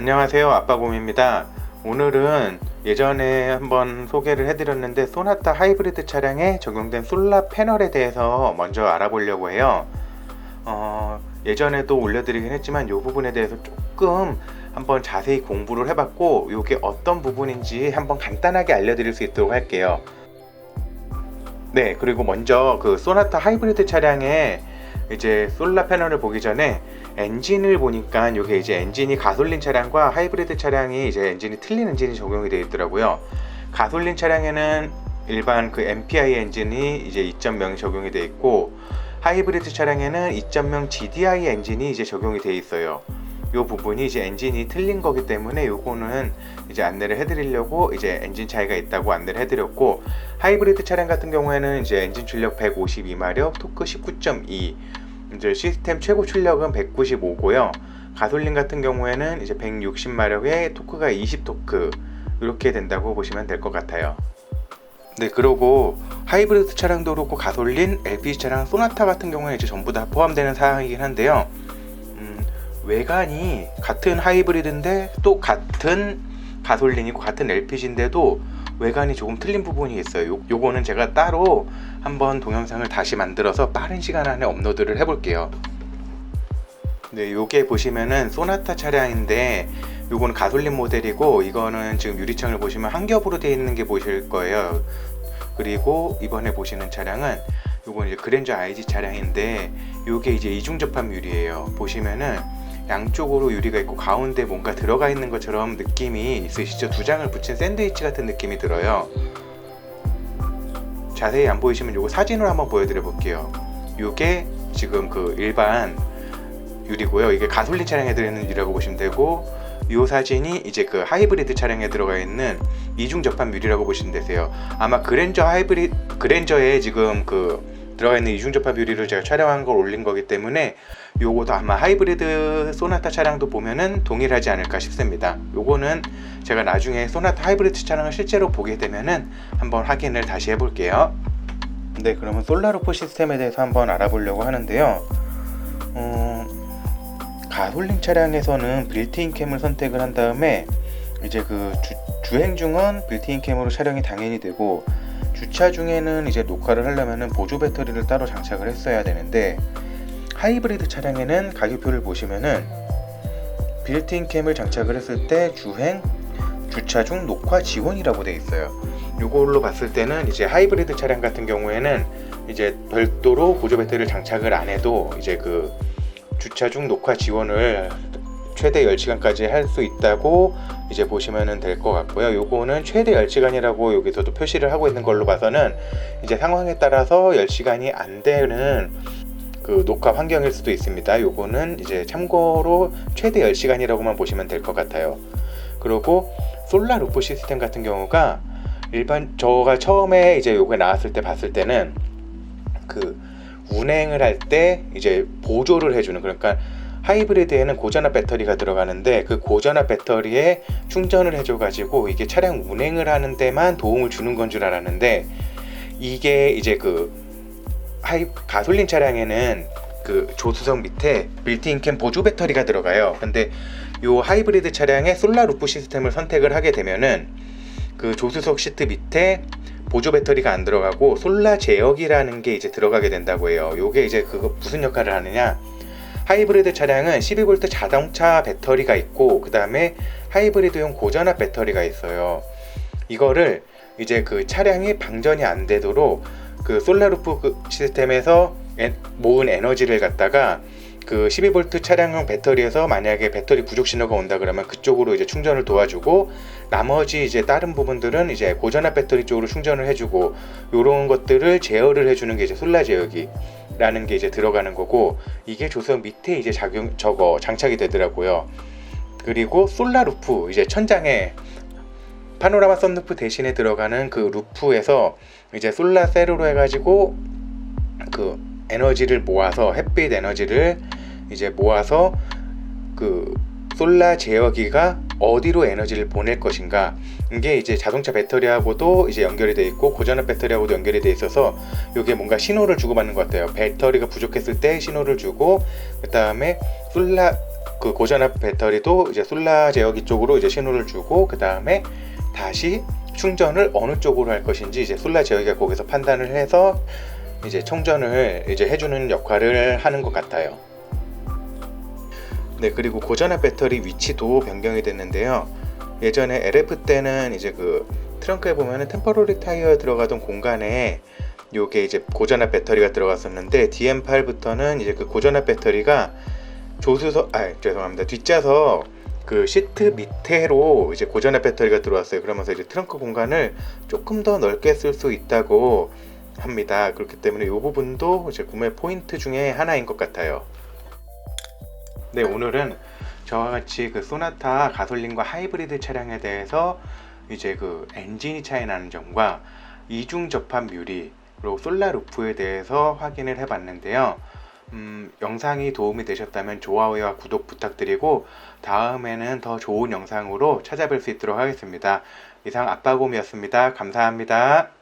안녕하세요. 아빠곰입니다. 오늘은 예전에 한번 소개를 해드렸는데 소나타 하이브리드 차량에 적용된 솔라 패널에 대해서 먼저 알아보려고 해요. 어, 예전에도 올려드리긴 했지만 이 부분에 대해서 조금 한번 자세히 공부를 해봤고 이게 어떤 부분인지 한번 간단하게 알려드릴 수 있도록 할게요. 네 그리고 먼저 그 소나타 하이브리드 차량에 이제 솔라 패널을 보기 전에 엔진을 보니까 이게 이제 엔진이 가솔린 차량과 하이브리드 차량이 이제 엔진이 틀린 엔진이 적용이 되어 있더라고요. 가솔린 차량에는 일반 그 MPI 엔진이 이제 2.0이 적용이 되어 있고 하이브리드 차량에는 2.0 GDI 엔진이 이제 적용이 되어 있어요. 이 부분이 이제 엔진이 틀린 거기 때문에 요거는 이제 안내를 해드리려고 이제 엔진 차이가 있다고 안내를 해드렸고 하이브리드 차량 같은 경우에는 이제 엔진 출력 152마력, 토크 19.2 이제 시스템 최고 출력은 195고요. 가솔린 같은 경우에는 이제 160마력에 토크가 20토크 이렇게 된다고 보시면 될 것 같아요. 네, 그리고 하이브리드 차량도 그렇고 가솔린, LPG 차량, 소나타 같은 경우는 이제 전부 다 포함되는 사항이긴 한데요. 음, 외관이 같은 하이브리드인데 또 같은 가솔린이고 같은 LPG인데도 외관이 조금 틀린 부분이 있어요. 요, 요거는 제가 따로 한번 동영상을 다시 만들어서 빠른 시간 안에 업로드를 해볼게요. 네, 요게 보시면은 소나타 차량인데 요거는 가솔린 모델이고 이거는 지금 유리창을 보시면 한 겹으로 되어 있는 게 보실 거예요. 그리고 이번에 보시는 차량은 요건 이제 그랜저 IG 차량인데 요게 이제 이중 접합 유리예요. 보시면은 양쪽으로 유리가 있고 가운데 뭔가 들어가 있는 것처럼 느낌이 있으시죠? 두 장을 붙인 샌드위치 같은 느낌이 들어요. 자세히 안 보이시면 요거 사진으로 한번 보여드려 볼게요. 요게 지금 그 일반 유리고요. 이게 가솔린 차량에 들어있는 유리라고 보시면 되고 이 사진이 이제 그 하이브리드 차량에 들어가 있는 이중 접합 유리라고 보시면 되세요. 아마 그랜저 하이브리 그랜저에 지금 그 들어가 있는 이중 접합 유리를 제가 촬영한 걸 올린 거기 때문에 요거도 아마 하이브리드 소나타 차량도 보면은 동일하지 않을까 싶습니다. 요거는 제가 나중에 소나타 하이브리드 차량을 실제로 보게 되면은 한번 확인을 다시 해볼게요. 네, 그러면 솔라루프 시스템에 대해서 한번 알아보려고 하는데요. 어, 가솔린 차량에서는 빌트인 캠을 선택을 한 다음에 이제 그 주, 주행 중은 빌트인 캠으로 촬영이 당연히 되고 주차 중에는 이제 녹화를 하려면은 보조 배터리를 따로 장착을 했어야 되는데 하이브리드 차량에는 가격표를 보시면은 빌트인 캠을 장착을 했을 때 주행, 주차 중 녹화 지원이라고 돼 있어요. 이걸로 봤을 때는 이제 하이브리드 차량 같은 경우에는 이제 별도로 보조 배터리를 장착을 안 해도 이제 그 주차 중 녹화 지원을 최대 10시간까지 할 수 있다고 이제 보시면 될 것 같고요. 요거는 최대 10시간이라고 여기서도 표시를 하고 있는 걸로 봐서는 이제 상황에 따라서 10시간이 안 되는 그 녹화 환경일 수도 있습니다. 요거는 이제 참고로 최대 10시간이라고만 보시면 될 것 같아요. 그리고 솔라 루프 시스템 같은 경우가 일반 저가 처음에 이제 요게 나왔을 때 봤을 때는 그 운행을 할 때 이제 보조를 해주는 그러니까 하이브리드에는 고전압 배터리가 들어가는데 그 고전압 배터리에 충전을 해줘가지고 이게 차량 운행을 하는 데만 도움을 주는 건 줄 알았는데 이게 이제 그 하이 가솔린 차량에는 그 조수석 밑에 빌트인 캠 보조 배터리가 들어가요. 근데 요 하이브리드 차량의 솔라 루프 시스템을 선택을 하게 되면은 그 조수석 시트 밑에 보조 배터리가 안 들어가고 솔라 제어기라는 게 이제 들어가게 된다고 해요. 요게 이제 그거 무슨 역할을 하느냐? 하이브리드 차량은 12V 자동차 배터리가 있고 그 다음에 하이브리드용 고전압 배터리가 있어요. 이거를 이제 그 차량이 방전이 안 되도록 그 솔라루프 그 시스템에서 에, 모은 에너지를 갖다가 그 12V 차량용 배터리에서 만약에 배터리 부족 신호가 온다 그러면 그쪽으로 이제 충전을 도와주고 나머지 이제 다른 부분들은 이제 고전압 배터리 쪽으로 충전을 해주고 이런 것들을 제어를 해주는 게 이제 솔라 제어기 라는 게 이제 들어가는 거고 이게 조선 밑에 이제 작용 저거 장착이 되더라고요. 그리고 솔라 루프 이제 천장에 파노라마 썬루프 대신에 들어가는 그 루프에서 이제 솔라 셀으로 해가지고 그 에너지를 모아서 햇빛 에너지를 이제 모아서 그 솔라 제어기가 어디로 에너지를 보낼 것인가. 이게 이제 자동차 배터리하고도 이제 연결이 돼 있고 고전압 배터리하고도 연결이 돼 있어서 이게 뭔가 신호를 주고받는 것 같아요. 배터리가 부족했을 때 신호를 주고 그 다음에 솔라 그 고전압 배터리도 이제 솔라 제어기 쪽으로 이제 신호를 주고 그 다음에 다시 충전을 어느 쪽으로 할 것인지 이제 솔라 제어기가 거기서 판단을 해서 이제充전을 이제 해주는 역할을 하는 것 같아요. 네 그리고 고전압 배터리 위치도 변경이 됐는데요. 예전에 LF 때는 이제 그 트렁크에 보면은 템퍼러리 타이어 들어가던 공간에 요게 이제 고전압 배터리가 들어갔었는데 DM8부터는 이제 그 고전압 배터리가 조수석 아 죄송합니다 뒷좌석 그 시트 밑에로 이제 고전압 배터리가 들어왔어요. 그러면서 이제 트렁크 공간을 조금 더 넓게 쓸 수 있다고 합니다. 그렇기 때문에 이 부분도 이제 구매 포인트 중에 하나인 것 같아요. 네 오늘은 저와 같이 그 소나타 가솔린과 하이브리드 차량에 대해서 이제 그 엔진이 차이 나는 점과 이중 접합 유리 그리고 솔라 루프에 대해서 확인을 해봤는데요. 음, 영상이 도움이 되셨다면 좋아요와 구독 부탁드리고 다음에는 더 좋은 영상으로 찾아뵐 수 있도록 하겠습니다. 이상 아빠곰이었습니다. 감사합니다.